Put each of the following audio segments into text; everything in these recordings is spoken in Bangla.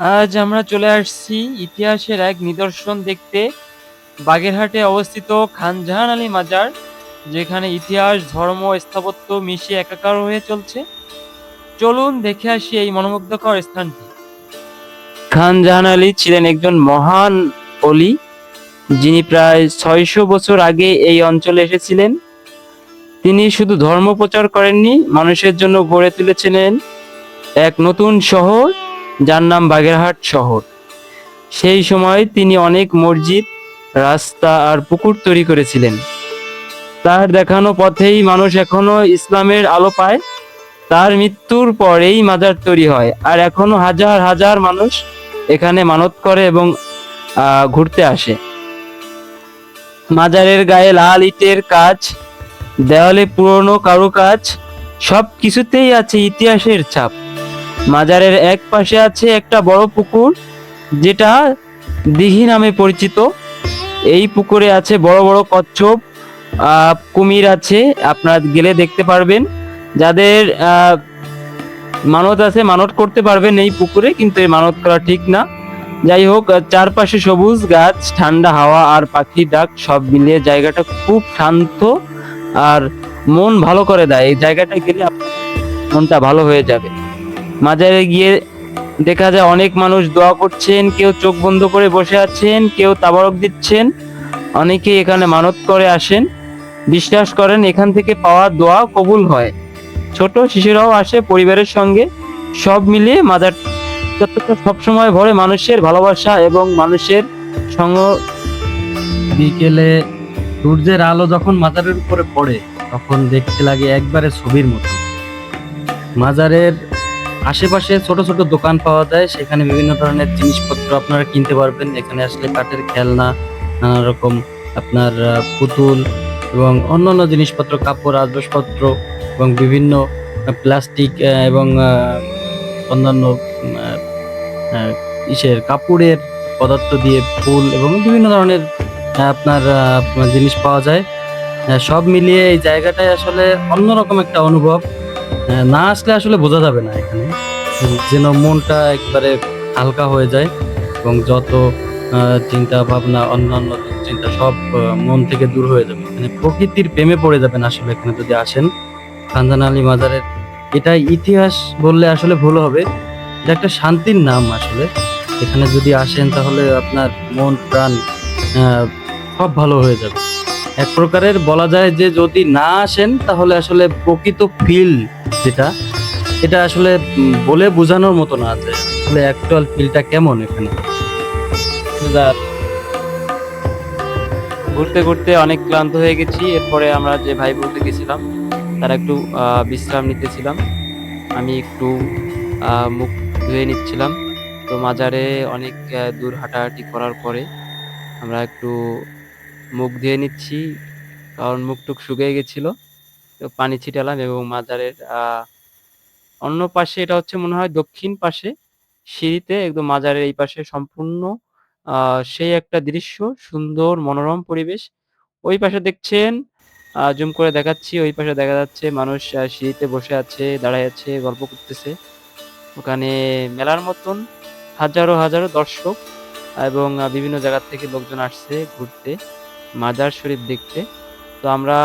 আজ আমরা চলে আসছি ইতিহাসের এক নিদর্শন দেখতে, বাগেরহাটে অবস্থিত খানজাহান আলী মাজার, যেখানে ইতিহাস, ধর্ম, স্থাপত্য মিশিয়ে একাকার হয়ে চলছে। চলুন দেখে আসি এই মনোমুগ্ধকর স্থানটি। খানজাহান আলী ছিলেন একজন মহান অলি, যিনি প্রায় ছয়শো বছর আগে এই অঞ্চলে এসেছিলেন। তিনি শুধু ধর্ম প্রচার করেননি, মানুষের জন্য গড়ে তুলেছিলেন এক নতুন শহর। যার নাম বাগেরহাট শহর। সেই সময় তিনি অনেক মসজিদ, রাস্তা আর পুকুর তৈরি করেছিলেন। তার দেখানো পথেই মানুষ এখনও ইসলামের আলো পায়। তার মৃত্যুর পরেই মাজার তৈরি হয় আর এখনও হাজার হাজার মানুষ এখানে মানত করে এবং ঘুরতে আসে। মাজারের গায়ে লাল ইটের কাজ দেওয়ালে পুরনো কারুকাজ সব কিছুতেই আছে ইতিহাসের ছাপ। মাজারের এক পাশে আছে একটা বড় পুকুর, যেটা দিঘি নামে পরিচিত। এই পুকুরে আছে বড় বড় কচ্ছপ কুমির আছে, আপনারা গেলে দেখতে পারবেন। যাদের মানত আছে, মানত করতে পারবেন এই পুকুরে, কিন্তু এই মানত করা ঠিক না। যাই হোক চারপাশে সবুজ গাছ, ঠান্ডা হাওয়া আর পাখির ডাক, সব মিলিয়ে জায়গাটা খুব শান্ত আর মন ভালো করে দেয়। এই জায়গাটা গেলে মনটা ভালো হয়ে যাবে। মাজারে গিয়ে দেখা যায় অনেক মানুষ দোয়া করছেন, কেউ চোখ বন্ধ করে বসে আছেন, কেউ তাবারক দিচ্ছেন, অনেকেই এখানে মানত করে আসেন, বিশ্বাস করেন এখান থেকে পাওয়া দোয়া কবুল হয়। ছোট শিশুরাও আসে পরিবারের সঙ্গে, সব মিলিয়ে মাজার চত্বরটা সবসময় ভরে মানুষের ভালোবাসা এবং মানুষের সঙ্গ বিকেলে সূর্যের আলো যখন মাজারের উপরে পড়ে, তখন দেখতে লাগে একবারে ছবির মতো। মাজারের আশেপাশে ছোট ছোট দোকান পাওয়া যায়, সেখানে বিভিন্ন ধরনের জিনিসপত্র আপনারা কিনতে পারবেন। এখানে আসলে কাঠের খেলনা, নানা রকম আপনার পুতুল এবং অন্যান্য জিনিসপত্র, কাপড়, আসবাবপত্র এবং বিভিন্ন প্লাস্টিক এবং অন্যান্য ইসের কাপড়ের পদার্থ দিয়ে ফুল এবং বিভিন্ন ধরনের আপনার জিনিস পাওয়া যায়। সব মিলিয়ে এই জায়গাটায় আসলে অন্যরকম একটা অনুভব। না আসলে আসলে বোঝা যাবে না এখানে। যেন মনটা একবারে হালকা হয়ে যায় এবং যত চিন্তা ভাবনা, অন্যান্য চিন্তা সব মন থেকে দূর হয়ে যাবে। মানে প্রকৃতির প্রেমে পড়ে যাবেন আসলে এখানে যদি আসেন। খানজান আলী মাজারের এটা ইতিহাস বললে আসলে ভুল হবে। এটা একটা শান্তির নাম আসলে। এখানে যদি আসেন তাহলে আপনার মন, প্রাণ সব ভালো হয়ে যাবে। এক প্রকারের বলা যায় যে যদি না আসেন তাহলে আসলে প্রকৃত ফিল যেটা, এটা আসলে বলে বোঝানোর মতো না যে আসলে অ্যাকচুয়াল ফিলটা কেমন এখানে। ঘুরতে ঘুরতে অনেক ক্লান্ত হয়ে গেছি। এরপরে আমরা যে ভাই বলতে গেছিলাম, তারা একটু বিশ্রাম নিতেছিলাম। আমি একটু মুখ ধুয়ে নিচ্ছিলাম। তো মাজারে অনেক দূর হাঁটাহাঁটি করার পরে আমরা একটু মুখ ধুয়ে নিচ্ছি। কারণ মুখ টুক শুকিয়ে গেছিল। পানি ছিটালাম এবং মাজারের অন্য পাশে এটা হচ্ছে মনে হয় দক্ষিণ পাশে, সিঁড়িতে একদম মাজারের এই পাশে সম্পূর্ণ সেই একটা দৃশ্য, সুন্দর, মনোরম পরিবেশ। ওই পাশে দেখছেন জুম করে দেখাচ্ছি, ওই পাশে দেখা যাচ্ছে মানুষ সিঁড়িতে বসে আছে, দাঁড়ায় আছে, গল্প করতেছে। ওখানে মেলার মতন হাজারো হাজারো দর্শক, এবং বিভিন্ন জায়গা থেকে লোকজন আসছে ঘুরতে, মাজার শরীফ দেখতে। তো আমরা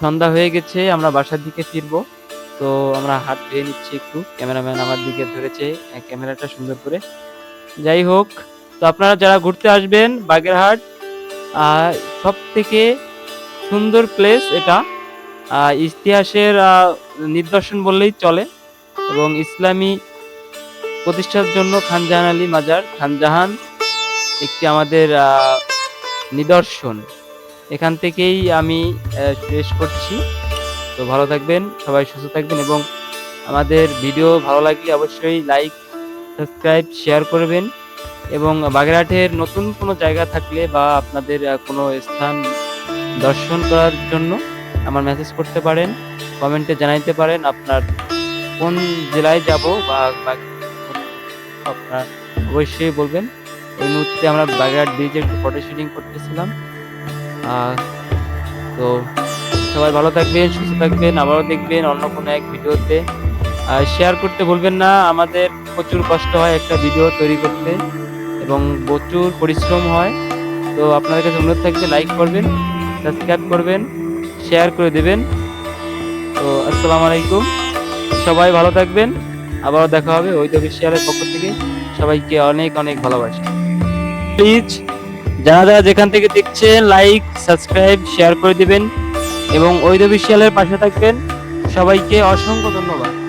সন্ধ্যা হয়ে গেছে, আমরা বাসার দিকে ফিরবো। তো আমরা হাত ধুয়ে নিচ্ছি একটু। ক্যামেরাম্যান আমার দিকে ধরেছে ক্যামেরাটা সুন্দর করে। যাই হোক, তো আপনারা যারা ঘুরতে আসবেন, বাগেরহাট সব থেকে সুন্দর প্লেস এটা। ইতিহাসের নিদর্শন বললেই চলে। এবং ইসলামী প্রতিষ্ঠার জন্য খানজাহান আলী মাজার, খানজাহান একটি আমাদের নিদর্শন। এখান থেকেই আমি শেষ করছি। তো ভালো থাকবেন, সবাই সুস্থ থাকবেন এবং আমাদের ভিডিও ভালো লাগলে অবশ্যই লাইক, সাবস্ক্রাইব, শেয়ার করবেন এবং বাগেরহাটের নতুন কোনো জায়গা থাকলে বা আপনাদের কোনো স্থান দর্শন করার জন্য আমার মেসেজ করতে পারেন কমেন্টে জানাইতে পারেন আপনার কোন জেলায় যাব বা আপনার অবশ্যই বলবেন। এই মুহূর্তে আমরা বাগেরহাট ব্রিজে একটু ফটো শুটিং করতেছিলাম। তো সবাই ভালো থাকবেন, সুস্থ থাকবেন, আবারও দেখবেন অন্য কোনো এক ভিডিওতে। আর শেয়ার করতে ভুলবেন না, আমাদের প্রচুর কষ্ট হয় একটা ভিডিও তৈরি করতে এবং প্রচুর পরিশ্রম হয়। তো আপনাদের কাছে অনুরোধ থাকবে লাইক করবেন সাবস্ক্রাইব করবেন শেয়ার করে দেবেন। তো আসসালামু আলাইকুম, সবাই ভালো থাকবেন, আবারও দেখা হবে ওই অফিসিয়ালের পক্ষ থেকে। সবাইকে অনেক অনেক ভালোবাসা। প্লিজ যারা যারা যেখান থেকে দেখছে লাইক সাবস্ক্রাইব শেয়ার করে দিবেন। এবং ওই অফিসিয়ালের পাশে থাকবেন। সবাইকে অসংখ্য ধন্যবাদ।